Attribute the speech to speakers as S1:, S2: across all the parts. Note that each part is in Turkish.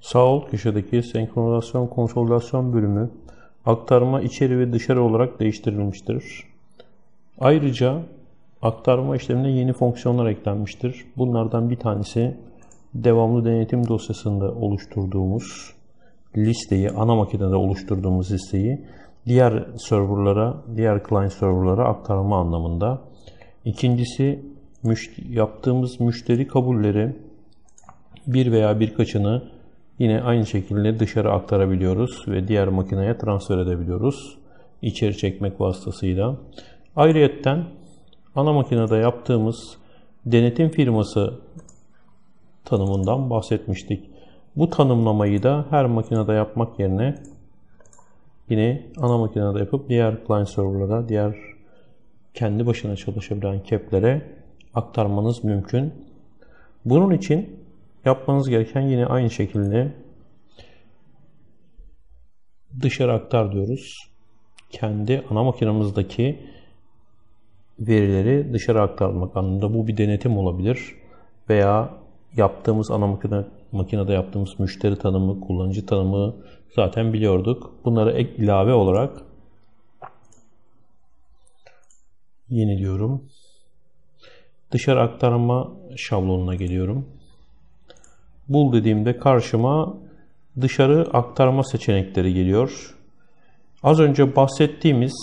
S1: Sağ ol köşedeki senkronizasyon konsolidasyon bölümü aktarma içeri ve dışarı olarak değiştirilmiştir. Ayrıca aktarma işlemine yeni fonksiyonlar eklenmiştir. Bunlardan bir tanesi devamlı denetim dosyasında oluşturduğumuz listeyi, ana makinede oluşturduğumuz listeyi diğer serverlara, diğer client serverlara aktarma anlamında. İkincisi yaptığımız müşteri kabulleri bir veya birkaçını yine aynı şekilde dışarı aktarabiliyoruz ve diğer makineye transfer edebiliyoruz. içeri çekmek vasıtasıyla. Ayrıyetten ana makinede yaptığımız denetim firması tanımından bahsetmiştik. Bu tanımlamayı da her makinede yapmak yerine yine ana makinede yapıp diğer client serverlara, diğer kendi başına çalışabilen cap'lere aktarmanız mümkün. Bunun için yapmanız gereken yine aynı şekilde dışarı aktar diyoruz. Kendi ana makinamızdaki verileri dışarı aktarmak anlamında bu bir denetim olabilir veya yaptığımız ana makine, makinede yaptığımız müşteri tanımı, kullanıcı tanımı zaten biliyorduk. Bunlara ek ilave olarak yeni diyorum. Dışarı aktarma şablonuna geliyorum. Bul dediğimde karşıma dışarı aktarma seçenekleri geliyor. Az önce bahsettiğimiz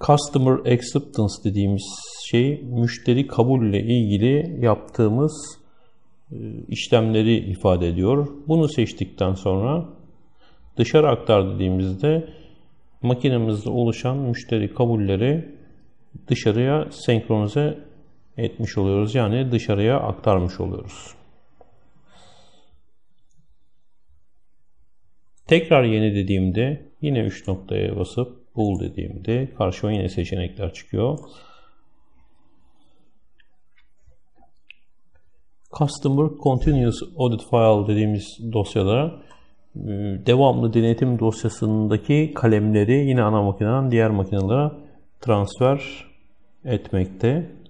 S1: Customer Acceptance dediğimiz şey müşteri kabul ile ilgili yaptığımız e, işlemleri ifade ediyor. Bunu seçtikten sonra dışarı aktar dediğimizde makinemizde oluşan müşteri kabulleri dışarıya senkronize etmiş oluyoruz. Yani dışarıya aktarmış oluyoruz. Tekrar yeni dediğimde yine 3 noktaya basıp bul dediğimde karşıma yine seçenekler çıkıyor. Customer Continuous Audit File dediğimiz dosyalara e, devamlı denetim dosyasındaki kalemleri yine ana makineden diğer makinelere transfer etmekte.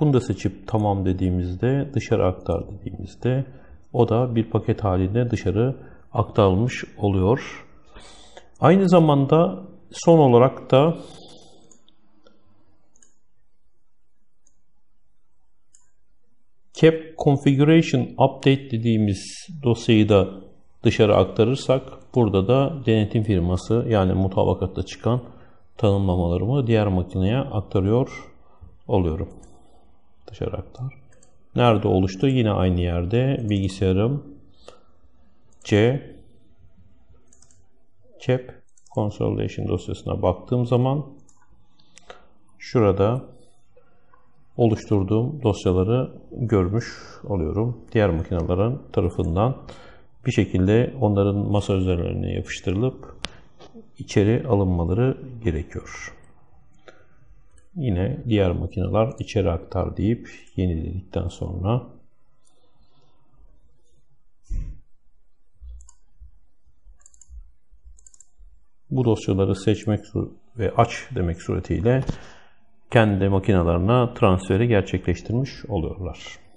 S1: Bunu da seçip tamam dediğimizde dışarı aktar dediğimizde o da bir paket halinde dışarı aktarılmış oluyor. Aynı zamanda son olarak da cap configuration update dediğimiz dosyayı da dışarı aktarırsak burada da denetim firması yani mutabakatta çıkan tanımlamalarımı diğer makineye aktarıyor oluyorum. Dışarı aktar. Nerede oluştu? Yine aynı yerde bilgisayarım C cap consolidation dosyasına baktığım zaman şurada oluşturduğum dosyaları görmüş oluyorum. Diğer makinelerin tarafından bir şekilde onların masa üzerlerine yapıştırılıp içeri alınmaları gerekiyor. Yine diğer makineler içeri aktar deyip yeniledikten sonra bu dosyaları seçmek ve aç demek suretiyle kendi makinalarına transferi gerçekleştirmiş oluyorlar.